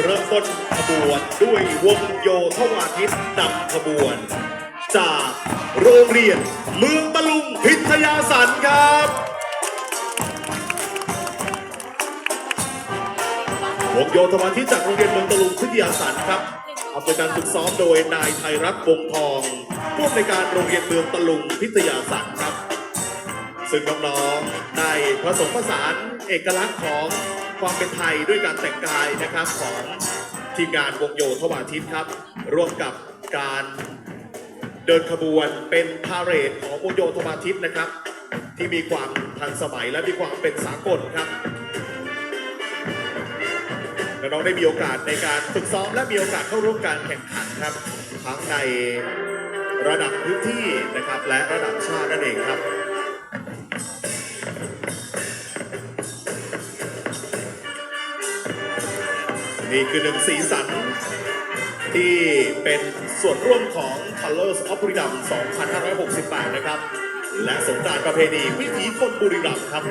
เริ่มต้นขบวนด้วยวงโยธวาทิตนำขบวน จากโรงเรียนเมืองตะลุงพิทยาสันครับวงโยธวาทิตจากโรงเรียนเมืองตะลุงพิทยาสันครับอำนวยการฝึกซ้อมโดยนายไทยรัฐวงทองผู้อำนวยการโรงเรียนเมืองตะลุงพิทยาสันครับ ซึ่งน้องๆได้ผสมผสานเอกลักษณ์ของความเป็นไทยด้วยการแต่งกายนะครับของทีมงานวงโยธวาทิตครับ ร่วมกับการเดินขบวนเป็นพาเหรดของวงโยธวาทิตนะครับ ที่มีความทันสมัยและมีความเป็นสากลครับน้องได้มีโอกาสในการฝึกซ้อมและมีโอกาสเข้าร่วมการแข่งขันครับ ทั้งในระดับพื้นที่นะครับและระดับชาตินั่นเองครับ นี่คือหนึ่งสีสัน ที่เป็นส่วนร่วมของ Colors of บุรีรัมย์2568 นะครับ และสงกรานต์ประเพณีวิถีคนบุรีรัมย์ครับ